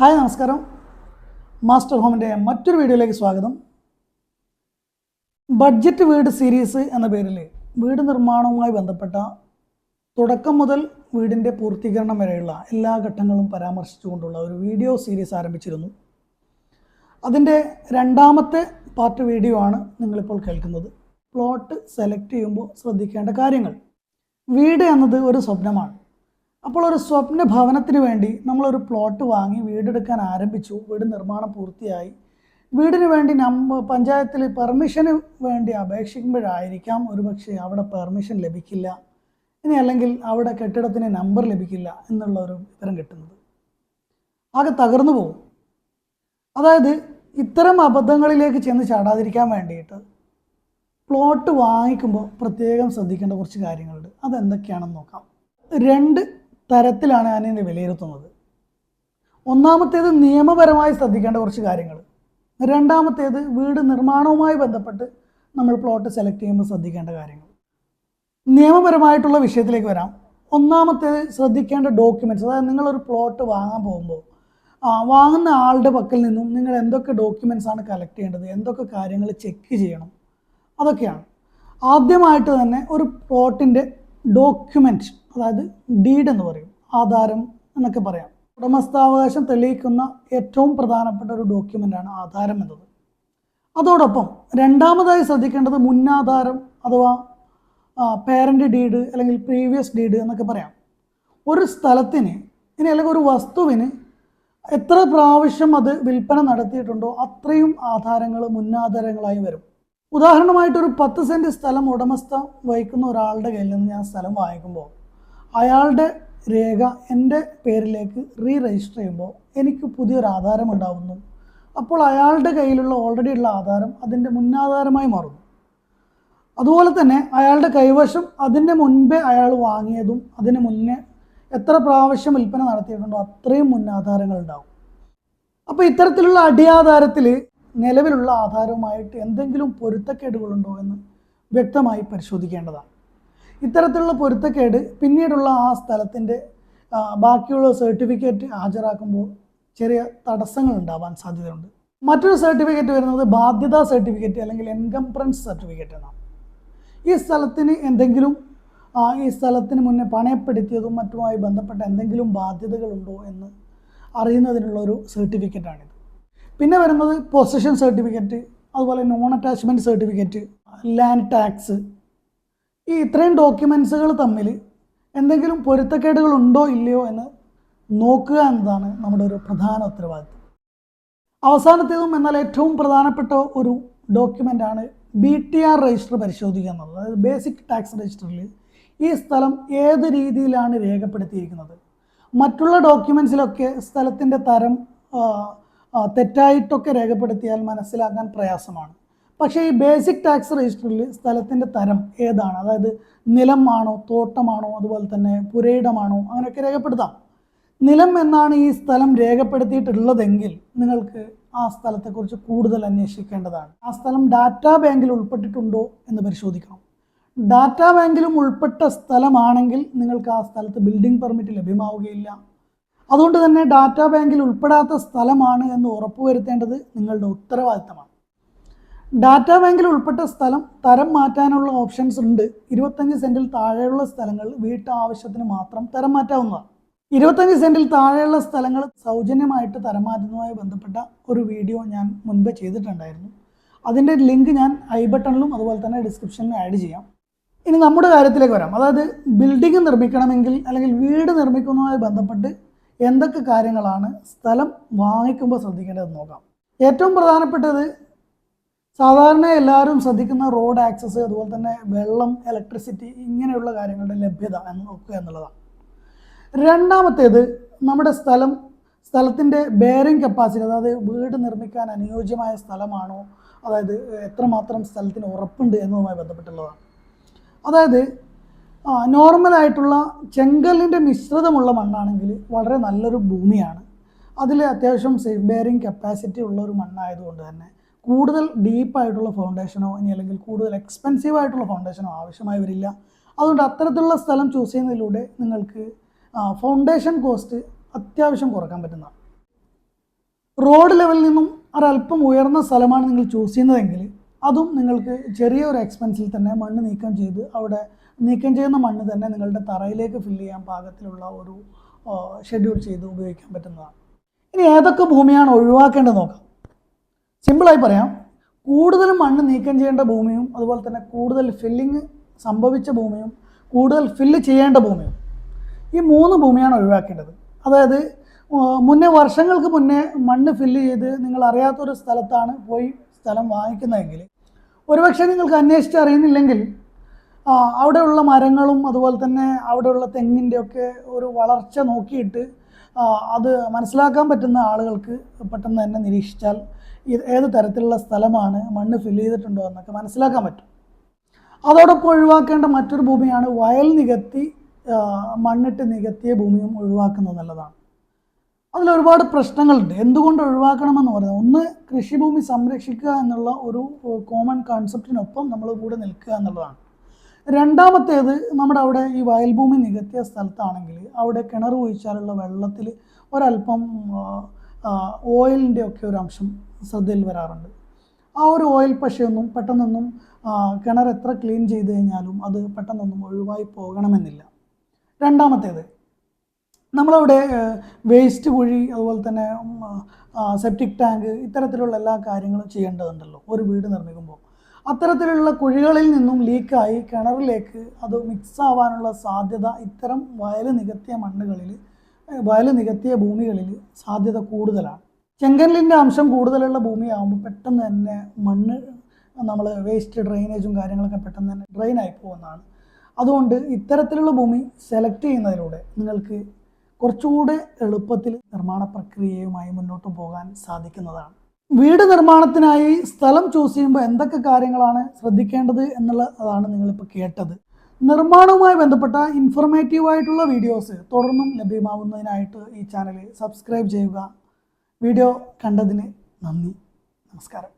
Hi നമസ്കാരം. Master ഹോമിന്റെ മറ്റൊരു വീഡിയോയിലേക്ക് സ്വാഗതം. ബഡ്ജറ്റ് വീട് സീരീസ് എന്ന പേരിൽ വീട് നിർമ്മാണവുമായി ബന്ധപ്പെട്ട തുടക്കം മുതൽ വീടിന്റെ പൂർത്തീകരണം വരെയുള്ള എല്ലാ ഘട്ടങ്ങളും പരാമർശിച്ചുകൊണ്ടുള്ള ഒരു വീഡിയോ സീരീസ് ആരംഭിച്ചിരുന്നു. അതിന്റെ രണ്ടാമത്തെ പാർട്ട് വീഡിയോ ആണ് നിങ്ങളിപ്പോൾ കേൾക്കുന്നത്. പ്ലോട്ട് സെലക്ട് ചെയ്യുമ്പോൾ ശ്രദ്ധിക്കേണ്ട കാര്യങ്ങൾ. വീട് എന്നത് ഒരു സ്വപ്നമാണ്. അപ്പോൾ ഒരു സ്വപ്ന ഭവനത്തിന് വേണ്ടി നമ്മളൊരു പ്ലോട്ട് വാങ്ങി വീടെടുക്കാൻ ആരംഭിച്ചു. വീട് നിർമ്മാണം പൂർത്തിയായി. വീടിന് വേണ്ടി നമ്മ പഞ്ചായത്തിൽ പെർമിഷന് വേണ്ടി അപേക്ഷിക്കുമ്പോഴായിരിക്കാം ഒരുപക്ഷെ അവിടെ പെർമിഷൻ ലഭിക്കില്ല. ഇനി അല്ലെങ്കിൽ അവിടെ കെട്ടിടത്തിന് നമ്പർ ലഭിക്കില്ല എന്നുള്ള ഒരു വിവരം കിട്ടുന്നത്. ആകെ തകർന്നു പോകും. അതായത് ഇത്തരം അബദ്ധങ്ങളിലേക്ക് ചെന്ന് ചാടാതിരിക്കാൻ വേണ്ടിയിട്ട് പ്ലോട്ട് വാങ്ങിക്കുമ്പോൾ പ്രത്യേകം ശ്രദ്ധിക്കേണ്ട കുറച്ച് കാര്യങ്ങളുണ്ട്. അതെന്തൊക്കെയാണെന്ന് നോക്കാം. രണ്ട് തരത്തിലാണ് ഞാൻ ഇതിനെ വിലയിരുത്തുന്നത്. ഒന്നാമത്തേത് നിയമപരമായി ശ്രദ്ധിക്കേണ്ട കുറച്ച് കാര്യങ്ങൾ. രണ്ടാമത്തേത് വീട് നിർമ്മാണവുമായി ബന്ധപ്പെട്ട് നമ്മൾ പ്ലോട്ട് സെലക്ട് ചെയ്യുമ്പോൾ ശ്രദ്ധിക്കേണ്ട കാര്യങ്ങൾ. നിയമപരമായിട്ടുള്ള വിഷയത്തിലേക്ക് വരാം. ഒന്നാമത്തേത് ശ്രദ്ധിക്കേണ്ട ഡോക്യുമെന്റ്സ് അതായത് നിങ്ങളൊരു പ്ലോട്ട് വാങ്ങാൻ പോകുമ്പോൾ വാങ്ങുന്ന ആളുടെ പക്കൽ നിന്നും നിങ്ങൾ എന്തൊക്കെ ഡോക്യുമെന്റ്സ് ആണ് കളക്ട് ചെയ്യേണ്ടത് എന്തൊക്കെ കാര്യങ്ങൾ ചെക്ക് ചെയ്യണം അതൊക്കെയാണ്. ആദ്യമായിട്ട് തന്നെ ഒരു പ്ലോട്ടിന്റെ ഡോക്യുമെന്റ് അതായത് ഡീഡ് എന്ന് പറയും. ആധാരം എന്നൊക്കെ പറയാം. ഉടമസ്ഥാവകാശം തെളിയിക്കുന്ന ഏറ്റവും പ്രധാനപ്പെട്ട ഒരു ഡോക്യുമെന്റാണ് ആധാരം എന്നത്. അതോടൊപ്പം രണ്ടാമതായി ശ്രദ്ധിക്കേണ്ടത് മുന്നാധാരം അഥവാ പേരന്റ് ഡീഡ് അല്ലെങ്കിൽ പ്രീവിയസ് ഡീഡ് എന്നൊക്കെ പറയാം. ഒരു സ്ഥലത്തിന് ഇനി അല്ലെങ്കിൽ ഒരു വസ്തുവിന് എത്ര പ്രാവശ്യം അത് വിൽപ്പന നടത്തിയിട്ടുണ്ടോ അത്രയും ആധാരങ്ങൾ മുന്നാധാരങ്ങളായി വരും. ഉദാഹരണമായിട്ട് ഒരു പത്ത് സെന്റ് സ്ഥലം ഉടമസ്ഥ വഹിക്കുന്ന ഒരാളുടെ കയ്യിൽ നിന്ന് ഞാൻ സ്ഥലം വാങ്ങിക്കുമ്പോൾ അയാളുടെ രേഖ എന്റെ പേരിലേക്ക് റീ രജിസ്റ്റർ ചെയ്യുമ്പോൾ എനിക്ക് പുതിയൊരു ആധാരം ഉണ്ടാവുന്നു. അപ്പോൾ അയാളുടെ കയ്യിലുള്ള ഓൾറെഡി ഉള്ള ആധാരം അതിന്റെ മുന്നാധാരമായി മാറുന്നു. അതുപോലെ തന്നെ അയാളുടെ കൈവശം അതിന്റെ മുൻപേ അയാൾ വാങ്ങിയതും അതിന് മുന്നേ എത്ര പ്രാവശ്യം വിൽപ്പന നടത്തിയിട്ടുണ്ടോ അത്രയും മുന്നാധാരങ്ങൾ ഉണ്ടാവും. അപ്പോൾ ഇത്തരത്തിലുള്ള അടിയാധാരത്തിൽ നിലവിലുള്ള ആധാരവുമായിട്ട് എന്തെങ്കിലും പൊരുത്തക്കേടുകളുണ്ടോ എന്ന് വ്യക്തമായി പരിശോധിക്കേണ്ടതാണ്. ഇത്തരത്തിലുള്ള പൊരുത്തക്കേട് പിന്നീടുള്ള ആ സ്ഥലത്തിന്റെ ബാക്കിയുള്ള സർട്ടിഫിക്കറ്റ് ഹാജരാക്കുമ്പോൾ ചെറിയ തടസ്സങ്ങൾ ഉണ്ടാവാൻ സാധ്യതയുണ്ട്. മറ്റൊരു സർട്ടിഫിക്കറ്റ് വരുന്നത് ബാധ്യതാ സർട്ടിഫിക്കറ്റ് അല്ലെങ്കിൽ എൻകംപ്രൻസ് സർട്ടിഫിക്കറ്റ് എന്നാണ്. ഈ സ്ഥലത്തിന് എന്തെങ്കിലും ഈ സ്ഥലത്തിന് മുന്നേ പണയപ്പെടുത്തിയതും മറ്റുമായി ബന്ധപ്പെട്ട എന്തെങ്കിലും ബാധ്യതകളുണ്ടോ എന്ന് അറിയുന്നതിനുള്ള ഒരു സർട്ടിഫിക്കറ്റാണിത്. പിന്നെ വരുന്നത് പൊസഷൻ സർട്ടിഫിക്കറ്റ് അതുപോലെ non attachment certificate land tax ഈ ഇത്രയും ഡോക്യുമെൻസുകൾ തമ്മിൽ എന്തെങ്കിലും പൊരുത്തക്കേടുകൾ ഉണ്ടോ ഇല്ലയോ എന്ന് നോക്കുക എന്നതാണ് നമ്മുടെ ഒരു പ്രധാന ഉത്തരവാദിത്വം അവസാനത്തേതും എന്നാൽ ഏറ്റവും പ്രധാനപ്പെട്ട ഒരു ഡോക്യുമെന്റാണ് ബി ടി ആർ രജിസ്റ്റർ പരിശോധിക്കുക എന്നുള്ളത്. അതായത് ബേസിക് ടാക്സ് രജിസ്റ്ററിൽ ഈ സ്ഥലം ഏത് രീതിയിലാണ് രേഖപ്പെടുത്തിയിരിക്കുന്നത്? മറ്റുള്ള ഡോക്യുമെൻസിലൊക്കെ സ്ഥലത്തിന്റെ തരം തെറ്റായിട്ടൊക്കെ രേഖപ്പെടുത്തിയാൽ മനസ്സിലാക്കാൻ പ്രയാസമാണ്. പക്ഷേ ഈ ബേസിക് ടാക്സ് രജിസ്റ്ററിൽ സ്ഥലത്തിന്റെ തരം ഏതാണ്? അതായത് നിലമാണോ തോട്ടമാണോ അതുപോലെ തന്നെ പുരയിടമാണോ? അങ്ങനെയൊക്കെ രേഖപ്പെടുത്താം. നിലം എന്നാണ് ഈ സ്ഥലം രേഖപ്പെടുത്തിയിട്ടുള്ളതെങ്കിൽ നിങ്ങൾക്ക് ആ സ്ഥലത്തെക്കുറിച്ച് കൂടുതൽ അന്വേഷിക്കേണ്ടതാണ്. ആ സ്ഥലം ഡാറ്റാ ബാങ്കിൽ ഉൾപ്പെട്ടിട്ടുണ്ടോ എന്ന് പരിശോധിക്കണം. ഡാറ്റാ ബാങ്കിലും ഉൾപ്പെട്ട സ്ഥലമാണെങ്കിൽ നിങ്ങൾക്ക് ആ സ്ഥലത്ത് ബിൽഡിംഗ് പെർമിറ്റ് ലഭ്യമാവുകയില്ല. അതുകൊണ്ട് തന്നെ ഡാറ്റാ ബാങ്കിൽ ഉൾപ്പെടാത്ത സ്ഥലമാണ് എന്ന് ഉറപ്പുവരുത്തേണ്ടത് നിങ്ങളുടെ ഉത്തരവാദിത്തമാണ്. ഡാറ്റാ ബാങ്കിൽ ഉൾപ്പെട്ട സ്ഥലം തരം മാറ്റാനുള്ള ഓപ്ഷൻസ് ഉണ്ട്. ഇരുപത്തഞ്ച് സെന്റിൽ താഴെയുള്ള സ്ഥലങ്ങൾ വീട്ടാവശ്യത്തിന് മാത്രം തരം മാറ്റാവുന്നതാണ്. ഇരുപത്തഞ്ച് സെന്റിൽ താഴെയുള്ള സ്ഥലങ്ങൾ സൗജന്യമായിട്ട് തരം മാറ്റുന്നതുമായി ബന്ധപ്പെട്ട ഒരു വീഡിയോ ഞാൻ മുൻപ് ചെയ്തിട്ടുണ്ടായിരുന്നു. അതിന്റെ ലിങ്ക് ഞാൻ ഐ ബട്ടണിലും അതുപോലെ തന്നെ ഡിസ്ക്രിപ്ഷനിലും ആഡ് ചെയ്യാം. ഇനി നമ്മുടെ കാര്യത്തിലേക്ക് വരാം. അതായത് ബിൽഡിംഗ് നിർമ്മിക്കണമെങ്കിൽ അല്ലെങ്കിൽ വീട് നിർമ്മിക്കുന്നതുമായി ബന്ധപ്പെട്ട് എന്തൊക്കെ കാര്യങ്ങളാണ് സ്ഥലം വാങ്ങിക്കുമ്പോൾ ശ്രദ്ധിക്കേണ്ടതെന്ന് നോക്കാം. ഏറ്റവും പ്രധാനപ്പെട്ടത് സാധാരണ എല്ലാവരും ശ്രദ്ധിക്കുന്ന റോഡ് ആക്സസ് അതുപോലെ തന്നെ വെള്ളം ഇലക്ട്രിസിറ്റി ഇങ്ങനെയുള്ള കാര്യങ്ങളുടെ ലഭ്യത എന്ന് നോക്കുക എന്നുള്ളതാണ്. രണ്ടാമത്തേത് നമ്മുടെ സ്ഥലം സ്ഥലത്തിന്റെ ബെയറിംഗ് കപ്പാസിറ്റി അതായത് വീട് നിർമ്മിക്കാൻ അനുയോജ്യമായ സ്ഥലമാണോ അതായത് എത്രമാത്രം സ്ഥലത്തിന് ഉറപ്പുണ്ട് എന്നതുമായി ബന്ധപ്പെട്ടുള്ളതാണ്. അതായത് നോർമലായിട്ടുള്ള ചെങ്കല്ലിന്റെ മിശ്രിതമുള്ള മണ്ണാണെങ്കിൽ വളരെ നല്ലൊരു ഭൂമിയാണ്. അതിൽ അത്യാവശ്യം സേഫ് ബെയറിംഗ് കപ്പാസിറ്റി ഉള്ള ഒരു മണ്ണായതുകൊണ്ട് തന്നെ. കൂടുതൽ ഡീപ്പായിട്ടുള്ള ഫൗണ്ടേഷനോ ഇനി അല്ലെങ്കിൽ കൂടുതൽ എക്സ്പെൻസീവ് ആയിട്ടുള്ള ഫൗണ്ടേഷനോ ആവശ്യമായി വരില്ല. അതുകൊണ്ട് അത്തരത്തിലുള്ള സ്ഥലം ചൂസ് ചെയ്യുന്നതിലൂടെ നിങ്ങൾക്ക് ഫൗണ്ടേഷൻ കോസ്റ്റ് അത്യാവശ്യം കുറയ്ക്കാൻ പറ്റുന്നതാണ് റോഡ് ലെവലിൽ നിന്നും ഒരല്പം ഉയർന്ന സ്ഥലമാണ് നിങ്ങൾ ചൂസ് ചെയ്യുന്നതെങ്കിൽ അതും നിങ്ങൾക്ക് ചെറിയ ഒരു എക്സ്പെൻസിൽ തന്നെ മണ്ണ് നീക്കം ചെയ്ത് അവിടെ നീക്കം ചെയ്യുന്ന മണ്ണ് തന്നെ നിങ്ങളുടെ തറയിലേക്ക് ഫില്ല് ചെയ്യാൻ പാകത്തിലുള്ള ഒരു ഷെഡ്യൂൾ ചെയ്ത് ഉപയോഗിക്കാൻ പറ്റുന്നതാണ്. ഇനി ഏതൊക്കെ ഭൂമിയാണ് ഒഴിവാക്കേണ്ടത് നോക്കാം. സിമ്പിളായി പറയാം. കൂടുതൽ മണ്ണ് നീക്കം ചെയ്യേണ്ട ഭൂമിയും അതുപോലെ തന്നെ കൂടുതൽ ഫില്ലിങ് സംഭവിച്ച ഭൂമിയും കൂടുതൽ ഫില്ല് ചെയ്യേണ്ട ഭൂമിയും. ഈ മൂന്ന് ഭൂമിയാണ് ഒഴിവാക്കേണ്ടത്. അതായത് മുന്നേ വർഷങ്ങൾക്ക് മുന്നേ മണ്ണ് ഫില്ല് ചെയ്ത് നിങ്ങൾ അറിയാത്തൊരു സ്ഥലത്താണ് പോയി സ്ഥലം വാങ്ങിക്കുന്നതെങ്കിൽ ഒരുപക്ഷെ നിങ്ങൾക്ക് അന്വേഷിച്ച് അറിയുന്നില്ലെങ്കിൽ അവിടെയുള്ള മരങ്ങളും അതുപോലെ തന്നെ അവിടെയുള്ള തെങ്ങിന്റെ ഒക്കെ ഒരു വളർച്ച നോക്കിയിട്ട് അത് മനസ്സിലാക്കാൻ പറ്റുന്ന ആളുകൾക്ക് പെട്ടെന്ന് തന്നെ നിരീക്ഷിച്ചാൽ ഏത് തരത്തിലുള്ള സ്ഥലമാണ് മണ്ണ് ഫില്ല് ചെയ്തിട്ടുണ്ടോ എന്നൊക്കെ മനസ്സിലാക്കാൻ പറ്റും. അതോടൊപ്പം ഒഴിവാക്കേണ്ട മറ്റൊരു ഭൂമിയാണ് വയൽ നികത്തി മണ്ണിട്ട് നികത്തിയ ഭൂമിയും ഒഴിവാക്കുന്നത് നല്ലതാണ്. അതിൽ ഒരുപാട് പ്രശ്നങ്ങളുണ്ട്. എന്തുകൊണ്ട് ഒഴിവാക്കണമെന്ന് പറയുന്നത്? ഒന്ന് കൃഷിഭൂമി സംരക്ഷിക്കുക എന്നുള്ള ഒരു കോമൺ കോൺസെപ്റ്റിനൊപ്പം നമ്മൾ കൂടെ നിൽക്കുക എന്നുള്ളതാണ്. രണ്ടാമത്തേത് നമ്മുടെ അവിടെ ഈ വയൽഭൂമി നികത്തിയ സ്ഥലത്താണെങ്കിൽ അവിടെ കിണർ കുഴിച്ചാലുള്ള വെള്ളത്തിൽ ഒരല്പം ഓയിലിന്റെ ഒക്കെ ഒരു അംശം ശ്രദ്ധയിൽ വരാറുണ്ട്. ആ ഒരു ഓയിൽ പക്ഷെയൊന്നും പെട്ടെന്നൊന്നും കിണർ എത്ര ക്ലീൻ ചെയ്ത് കഴിഞ്ഞാലും അത് പെട്ടെന്നൊന്നും ഒഴിവായി പോകണമെന്നില്ല. രണ്ടാമത്തേത് നമ്മളവിടെ വേസ്റ്റ് കുഴി അതുപോലെ തന്നെ സെപ്റ്റിക് ടാങ്ക് ഇത്തരത്തിലുള്ള എല്ലാ കാര്യങ്ങളും ചെയ്യേണ്ടതുണ്ടല്ലോ. ഒരു വീട് നിർമ്മിക്കുമ്പോൾ. അത്തരത്തിലുള്ള കുഴികളിൽ നിന്നും ലീക്കായി കിണറിലേക്ക് അത് മിക്സ് ആവാനുള്ള സാധ്യത ഇത്തരം വയൽ നികത്തിയ മണ്ണുകളിൽ വയൽ നികത്തിയ ഭൂമികളിൽ സാധ്യത കൂടുതലാണ്. ചെങ്കല്ലിന്റെ അംശം കൂടുതലുള്ള ഭൂമിയാകുമ്പോൾ പെട്ടെന്ന് തന്നെ മണ്ണ് നമ്മൾ വേസ്റ്റ് ഡ്രെയിനേജും കാര്യങ്ങളൊക്കെ പെട്ടെന്ന് തന്നെ ഡ്രെയിൻ ആയി പോകുന്നതാണ്. അതുകൊണ്ട് ഇത്തരത്തിലുള്ള ഭൂമി സെലക്ട് ചെയ്യുന്നതിലൂടെ നിങ്ങൾക്ക് കുറച്ചുകൂടെ എളുപ്പത്തിൽ നിർമ്മാണ പ്രക്രിയയുമായി മുന്നോട്ട് പോകാൻ സാധിക്കുന്നതാണ്. വീട് നിർമ്മാണത്തിനായി സ്ഥലം ചൂസ് ചെയ്യുമ്പോൾ എന്തൊക്കെ കാര്യങ്ങളാണ് ശ്രദ്ധിക്കേണ്ടത് എന്നുള്ള അതാണ് നിങ്ങളിപ്പോൾ കേട്ടത്. നിർമ്മാണവുമായി ബന്ധപ്പെട്ട ഇൻഫർമേറ്റീവ് ആയിട്ടുള്ള വീഡിയോസ് തുടർന്നും ലഭ്യമാവുന്നതിനായിട്ട് ഈ ചാനൽ സബ്സ്ക്രൈബ് ചെയ്യുക. വീഡിയോ കണ്ടതിന് നന്ദി. നമസ്കാരം.